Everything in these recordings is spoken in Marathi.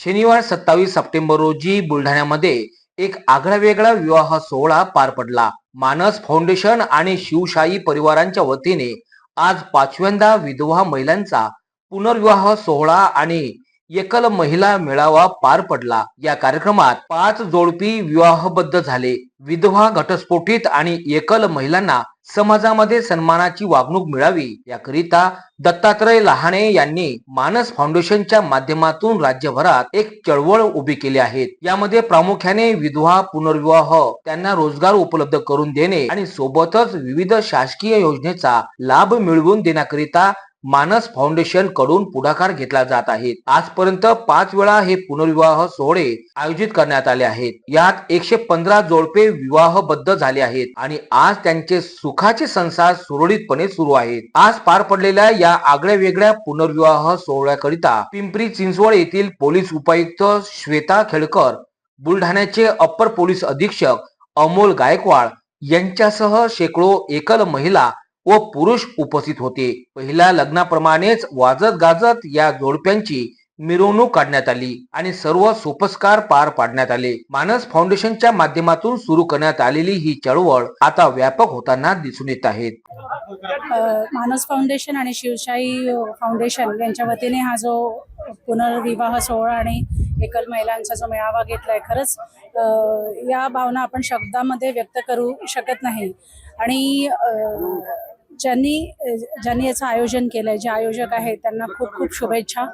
शनिवार सत्तावीस सप्टेंबर रोजी बुलढाण्यामध्ये एक आगळावेगळा विवाह सोहळा पार पडला. मानस फाउंडेशन आणि शिवशाही परिवारांच्या वतीने आज पाचव्यांदा विधवा महिलांचा पुनर्विवाह सोहळा आणि एकल महिला मेळावा पार पडला. या कार्यक्रमात पाच जोडपी विवाहबद्ध झाले. विधवा घटस्फोटीत आणि एकल महिलांना समाजामध्ये सन्मानाची वागणूक मिळावी याकरिता दत्तात्रय लहाणे यांनी मानस फाउंडेशनच्या माध्यमातून राज्यभरात एक चळवळ उभी केली आहे. यामध्ये प्रामुख्याने विधवा पुनर्विवाह त्यांना रोजगार उपलब्ध करून देणे आणि सोबतच विविध शासकीय योजनेचा लाभ मिळवून देण्याकरिता मानस फाउंडेशनकडून पुढाकार घेतला जात आहे. आजपर्यंत पाच वेळा हे पुनर्विवाह सोहळे आयोजित करण्यात आले आहेत. यात एकशे पंधरा जोडपे विवाहबद्ध झाले आहेत आणि आज त्यांचे सुखाचे संसार सुरळीतपणे सुरू आहेत. आज पार पडलेल्या या आगळ्या वेगळ्या पुनर्विवाह सोहळ्याकरिता पिंपरी चिंचवड येथील पोलीस उपायुक्त श्वेता खेडकर बुलढाण्याचे अप्पर पोलीस अधीक्षक अमोल गायकवाड यांच्यासह शेकडो एकल महिला व पुरुष उपस्थित होते. पहिल्या लग्नाप्रमाणेच वाजत गाजत या जोडप्यांची मिरवणूक काढण्यात आली आणि सर्व सोपस्कार पार पाडण्यात आले. मानस फाउंडेशनच्या माध्यमातून सुरू करण्यात आलेली ही चळवळ आता व्यापक होताना दिसून येत आहेत मानस फाउंडेशन आणि शिवशाही फाउंडेशन यांच्या वतीने हा जो पुनर्विवाह सोहळा आणि एकल महिलांचा जो मेळावा घेतलाय खरंच या भावना आपण शब्दामध्ये व्यक्त करू शकत नाही. आणि ज्यांनी ज्यांनी याचं आयोजन केलंय जे आयोजक आहेत त्यांना खूप खूप शुभेच्छा.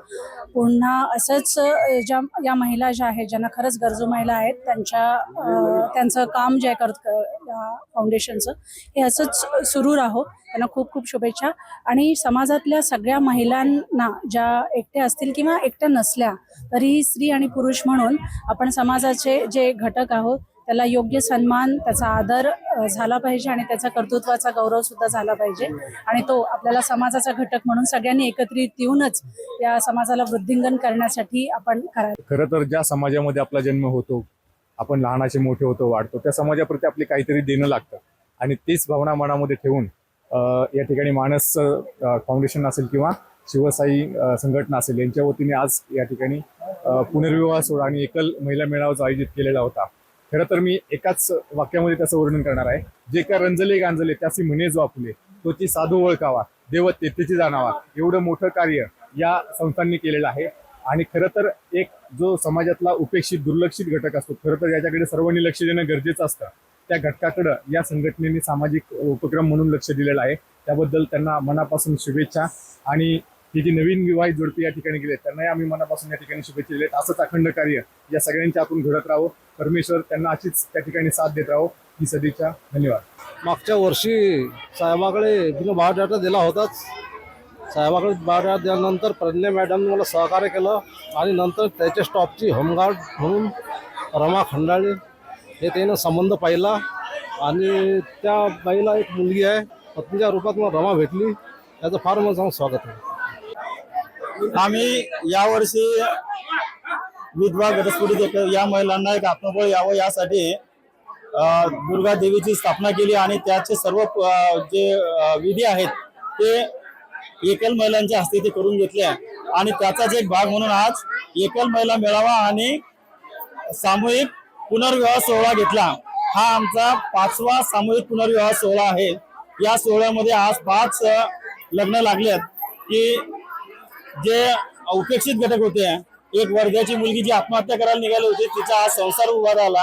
पुन्हा असंच ज्या या महिला ज्या आहेत ज्यांना खरंच गरजू महिला आहेत त्यांच्या त्यांचं काम जे आहे करत या फाउंडेशनचं हे असंच सुरू राहो. त्यांना खूप खूप शुभेच्छा. आणि समाजातल्या सगळ्या महिलांना ज्या एकट्या असतील किंवा एकट्या नसल्या तरी स्त्री आणि पुरुष म्हणून आपण समाजाचे जे घटक आहोत त्याला योग्य सन्मान त्याचा आदर झाला पाहिजे आणि त्याचा कर्तृत्वाचा गौरव सुद्धा झाला पाहिजे. आणि तो आपल्याला समाजाचा घटक म्हणून सगळ्यांनी एकत्रित येऊनच या समाजाला वृद्धिंगन करण्यासाठी आपण करा खरं तर ज्या समाजामध्ये आपला जन्म होतो आपण लहानाचे मोठे होतो वाढतो त्या समाजाप्रती आपली काहीतरी देणं लागतं. आणि तीच भावना मनामध्ये ठेवून या ठिकाणी मानस फाउंडेशन असेल किंवा शिवसाई संघटना असेल यांच्या वतीने आज या ठिकाणी पुनर्विवाह सोहळा आणि एकल महिला मेळावाचा आयोजित केलेला होता खरं तर मी एकाच वाक्यामध्ये त्याचं वर्णन करणार आहे. जे का रंजले गांजले त्याची म्हणे जो आपले तो ती साधू ओळखावा देव तेथेची जाणावा. एवढं मोठं कार्य या संस्थांनी केलेलं आहे. आणि खरं तर एक जो समाजातला उपेक्षित दुर्लक्षित घटक असतो खरं तर याच्याकडे सर्वांनी लक्ष देणं गरजेचं असतं. त्या घटकाकडं या संघटनेने सामाजिक उपक्रम म्हणून लक्ष दिलेलं आहे. त्याबद्दल त्यांना मनापासून शुभेच्छा. आणि ही जी नवीन विवाहित जोडपी या ठिकाणी गेले त्यांनाही आम्ही मनापासून या ठिकाणी शुभेच्छा दिलेत असंच अखंड कार्य या सगळ्यांच्या आपण घडत राहो परमेश्वर त्यांना अशीच त्या ठिकाणी साथ देत राहो ही सदिच्छा. धन्यवाद. मागच्या वर्षी साहेबाकडे बिन बायोडाटा दिला होताच. साहेबाकडे बायोडाटा दिल्यानंतर प्रज्ञा मॅडमने मला सहकार्य केलं आणि नंतर त्याच्या स्टॉपची होमगार्ड म्हणून रमा खंडाळे हे त्यानं संबंध पाहिला. आणि त्या बाईला एक मुलगी आहे पत्नीच्या रूपात मला रमा भेटली. त्याचं फार मला चांगलं स्वागत आहे. आम्ही यावर्षी विधवा घटस्फोटी एक या महिलांना एक आत्मबळ यावं यासाठी दुर्गा देवीची स्थापना केली आणि त्याचे सर्व जे विधी आहेत ते एकल महिलांच्या हस्ते ते करून घेतले आणि त्याचाच एक भाग म्हणून आज एकल महिला मेळावा आणि सामूहिक पुनर्विवाह सोहळा घेतला. हा आमचा पाचवा सामूहिक पुनर्विवाह सोहळा आहे. या सोहळ्यामध्ये आज पाच लग्न लग्न लागलेत की जे अपेक्षित घटक होते एक वर्गाची मुलगी जी आत्महत्या करायला निघाली होती तिचा आज संसार उभा राहिला.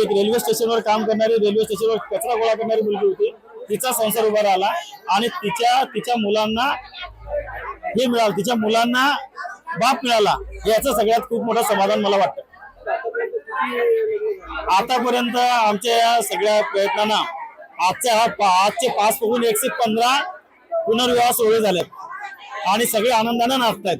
एक रेल्वे स्टेशनवर काम करणारी रेल्वे स्टेशनवर कचरा गोळा करणारी मुलगी होती. तिचा संसार उभा राहिला आणि तिच्या तिच्या मुलांना हे मिळालं तिच्या मुलांना बाप मिळाला याचं सगळ्यात खूप मोठं समाधान मला वाटतं. आतापर्यंत आमच्या या सगळ्या प्रयत्नांना आजच्या हा आजचे पाच बघून एकशे पंधरा पुनर्विवाह सोहळे झालेत. आणि सगळे आनंदाने नाचतायत.